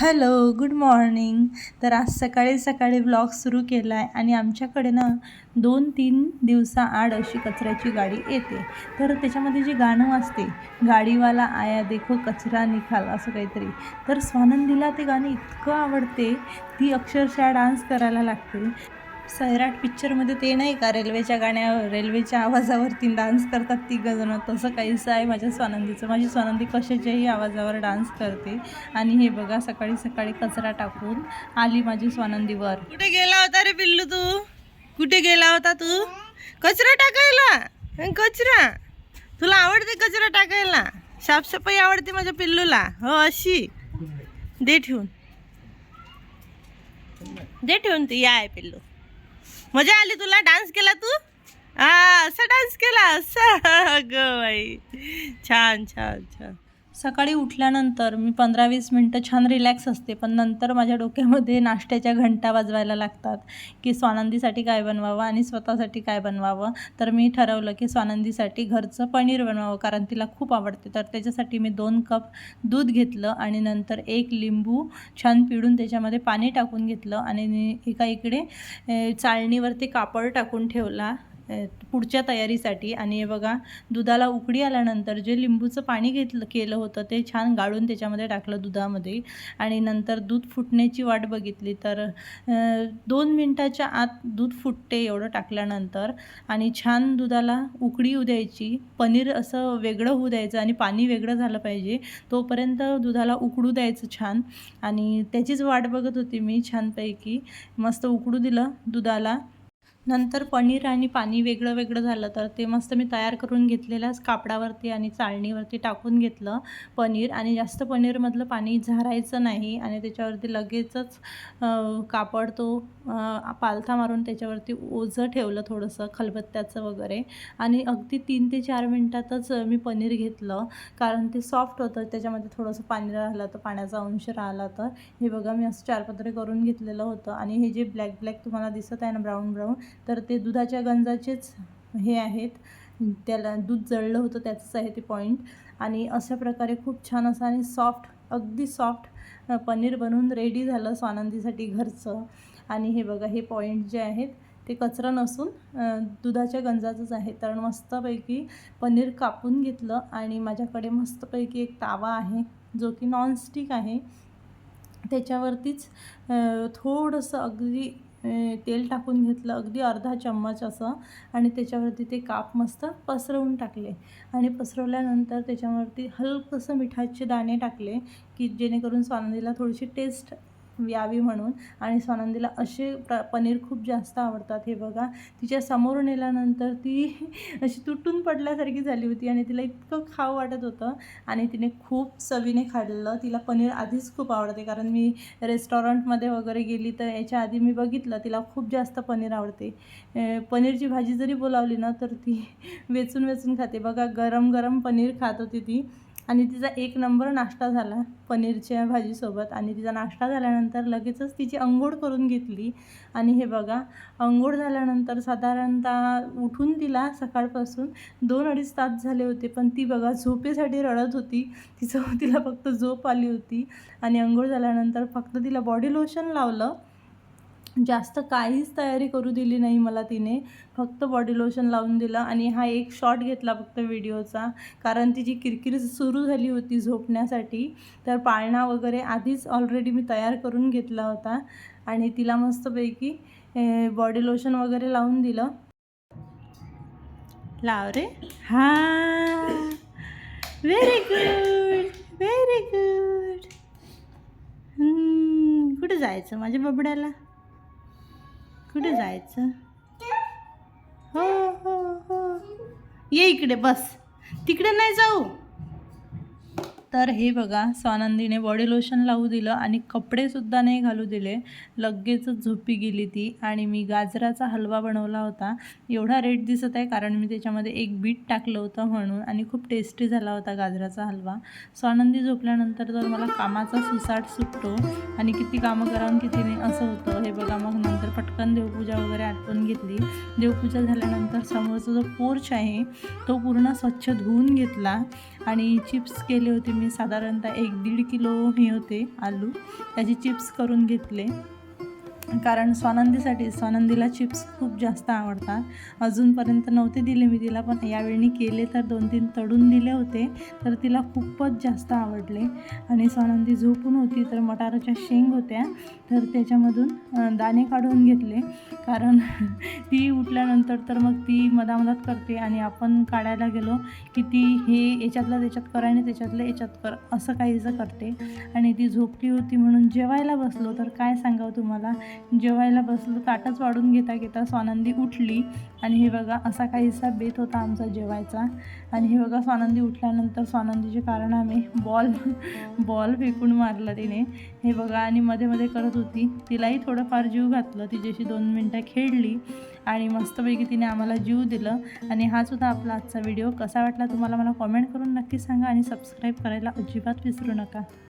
Hello good morning. तर आज सकाळी सकाळी ब्लॉग सुरू केला आहे आणि आमच्याकडे ना दोन तीन दिवसाआड अशी कचऱ्याची गाडी येते. तर त्याच्यामध्ये जे गाणं असते गाडीवाला आया देखो कचरा निखाल असं काहीतरी. तर स्वानंदीला ते गाणं इतकं आवडते ती अक्षरशः डान्स करायला लागते. सैराट पिक्चरमध्ये ते नाही का रेल्वेच्या गाण्यावर रेल्वेच्या आवाजावरती डान्स करतात ती गजन तसं काहीसं आहे माझ्या स्वानंदीचं. माझी स्वानंदी कशाच्याही आवाजावर डान्स करते. आणि हे बघा सकाळी सकाळी कचरा टाकून आली माझी स्वानंदीवर कुठे गेला होता रे पिल्लू तू? कुठे गेला होता तू? कचरा टाकायला. कचरा. तुला आवडते कचरा टाकायला? साफसफाई आवडते माझ्या पिल्लूला. हो अशी. दे ठेवून. दे ठेवून तू या आहे पिल्लू. मजा आली तुला? डान्स केला तू? हा असा डान्स केला? असा ग बाई. छान छान छान. सकाळी उठल्यानंतर मी पंधरा वीस मिनटं छान रिलॅक्स असते पण नंतर माझ्या डोक्यामध्ये नाश्त्याच्या घंटा वाजवायला लागतात की स्वानंदीसाठी काय बनवावं आणि स्वतःसाठी काय बनवावं. तर मी ठरवलं की स्वानंदीसाठी घरचं पनीर बनवावं कारण तिला खूप आवडते. तर त्याच्यासाठी मी दोन कप दूध घेतलं आणि नंतर एक लिंबू छान पिळून त्याच्यामध्ये पाणी टाकून घेतलं आणि एका इकडे चाळणीवरती कापड टाकून ठेवला. पुढच्या तयारीसाठी. आणि बघा दुधाला उकडी आल्यानंतर जे लिंबूचं पाणी घेतलं केलं होतं ते छान गाळून त्याच्यामध्ये टाकलं दुधामध्ये. आणि नंतर दूध फुटण्याची वाट बघितली तर दोन मिनटाच्या आत दूध फुटते एवढं टाकल्यानंतर. आणि छान दुधाला उकडी होऊ द्यायची. पनीर असं वेगळं होऊ द्यायचं आणि पाणी वेगळं झालं पाहिजे. तोपर्यंत दुधाला उकडू द्यायचं छान. आणि त्याचीच वाट बघत होती मी छानपैकी. मस्त उकडू दिलं दुधाला. नंतर पनीर आणि पाणी वेगळं वेगळं झालं तर ते मस्त मी तयार करून घेतलेल्याच कापडावरती आणि चाळणीवरती टाकून घेतलं पनीर आणि जास्त पनीरमधलं पाणी झारायचं नाही आणि त्याच्यावरती लगेचच कापड तो पालथा मारून त्याच्यावरती ओझं ठेवलं थोडंसं खलबत्त्याचं वगैरे. आणि अगदी तीन ते चार मिनटातच मी पनीर घेतलं कारण ते सॉफ्ट होतं त्याच्यामध्ये थोडंसं पाणी राहिलं तर पाण्याचा अंश राहिला तर. हे बघा मी असं चारपत्रे करून घेतलेलं होतं आणि हे जे ब्लॅक ब्लॅक तुम्हाला दिसत आहे ना ब्राऊन ब्राऊन तर ते दुधाच्या गंजाचेच हे आहेत. त्याला दूध जळलं होतं त्याचंच आहे ते पॉईंट आणि अशा प्रकारे खूप छान असं आणि सॉफ्ट अगदी सॉफ्ट पनीर बनवून रेडी झालं स्वानंदीसाठी घरचं. आणि हे बघा हे पॉईंट जे आहेत ते कचरा नसून दुधाच्या गंजाचंच आहे. तर मस्तपैकी पनीर कापून घेतलं आणि माझ्याकडे मस्तपैकी एक तावा आहे जो की नॉनस्टिक आहे. त्याच्यावरतीच थोडंसं अगदी तेल टाकून घेतलं अगदी अर्धा चम्मच असं. आणि त्याच्यावरती ते काप मस्त पसरवून टाकले. आणि पसरवल्यानंतर त्याच्यावरती हलकंसं मिठाचे दाणे टाकले की जेणेकरून स्वानंदीला थोडीशी टेस्ट यावी म्हणून. आणि स्वानंदीला असे प्र पनीर खूप जास्त आवडतात. हे बघा तिच्या समोर नेल्यानंतर ती अशी तुटून पडल्यासारखी झाली होती आणि तिला इतकं खाऊ वाटत होतं. आणि तिने खूप चवीने खाल्लं. तिला पनीर आधीच खूप आवडते. कारण मी रेस्टॉरंटमध्ये वगैरे गेली तर याच्या आधी मी बघितलं तिला खूप जास्त पनीर आवडते. पनीरची भाजी जरी बोलावली ना तर ती वेचून वेचून खाते. बघा गरम गरम पनीर खात होती ती. आणि तिचा एक नंबर नाश्ता झाला पनीरच्या भाजीसोबत. आणि तिचा नाश्ता झाल्यानंतर लगेचच तिची अंघोळ करून घेतली. आणि हे बघा अंघोळ झाल्यानंतर साधारणतः उठून तिला सकाळपासून दोन अडीच तास झाले होते. पण ती बघा झोपेसाठी रडत होती. तिचं तिला फक्त झोप आली होती. आणि अंघोळ झाल्यानंतर फक्त तिला बॉडी लोशन लावलं. जास्त काहीच तयारी करू दिली नाही मला तिने. फक्त बॉडी लोशन लावून दिलं आणि हा एक शॉट घेतला फक्त व्हिडिओचा कारण तिची किरकिर सुरू झाली होती झोपण्यासाठी तर पाळणा वगैरे आधीच ऑलरेडी मी तयार करून घेतला होता. आणि तिला मस्तपैकी बॉडी लोशन वगैरे लावून दिलं. लाव रे. हा. व्हेरी गुड व्हेरी गुड कुठे जायचं? माझ्या बबड्याला? कुठे जायचं. हो हो हो. ये इकडे बस. तिकडे नाही जाऊ. तर हे बघा स्वानंदीने बॉडी लोशन लावू दिलं आणि कपडेसुद्धा नाही घालू दिले. लगेचच झोपी गेली ती आणि मी गाजराचा हलवा बनवला होता. एवढा रेट दिसत आहे कारण मी त्याच्यामध्ये एक बीट टाकलं होतं म्हणून आणि खूप टेस्टी झाला होता गाजराचा हलवा. स्वानंदी झोपल्यानंतर तर मला कामाचा सुसाट सुटतो आणि किती कामं करावून किती नाही असं होतं. हे बघा मग नंतर पटकन देवपूजा वगैरे आटपून घेतली. देवपूजा झाल्यानंतर समोरचा जो पोर्च आहे तो पूर्ण स्वच्छ धुवून घेतला आणि चिप्स केले होते मी साधारणतः एक दीड किलो हे होते आलू. त्याचे चिप्स करून घेतले. कारण स्वानंदीसाठी स्वानंदीला चिप्स खूप जास्त आवडतात. अजूनपर्यंत नव्हते दिले मी तिला पण यावेळी केले तर दोन तीन तळून दिले होते तर तिला खूपच जास्त आवडले. आणि स्वानंदी झोपून होती तर मटाराच्या शेंग होत्या तर त्याच्यामधून दाणे काढून घेतले. कारण ती उठल्यानंतर तर मग ती मधामधात करते आणि आपण काढायला गेलो की ती हे याच्यातलं त्याच्यात कर आणि त्याच्यातलं याच्यात कर असं काहीचं करते. आणि ती झोपली होती म्हणून जेवायला बसलो. तर काय सांगावं तुम्हाला? जेवायला बसलो ताटच वाढून घेता घेता स्वानंदी उठली. आणि हे बघा असा काहीसा बेत होता आमचा जेवायचा. आणि हे बघा स्वानंदी उठल्यानंतर स्वानंदीचे कारण आम्ही बॉल बॉल फेकून मारला तिने. हे बघा आणि मध्ये मध्ये करत होती. तिलाही थोडंफार जीव घातलं. तिच्याशी दोन मिनटं खेळली. आणि मस्तपैकी तिने आम्हाला जीव दिलं. आणि हाच होता आपला आजचा व्हिडिओ. कसा वाटला तुम्हाला मला कॉमेंट करून नक्की सांगा. आणि सबस्क्राईब करायला अजिबात विसरू नका.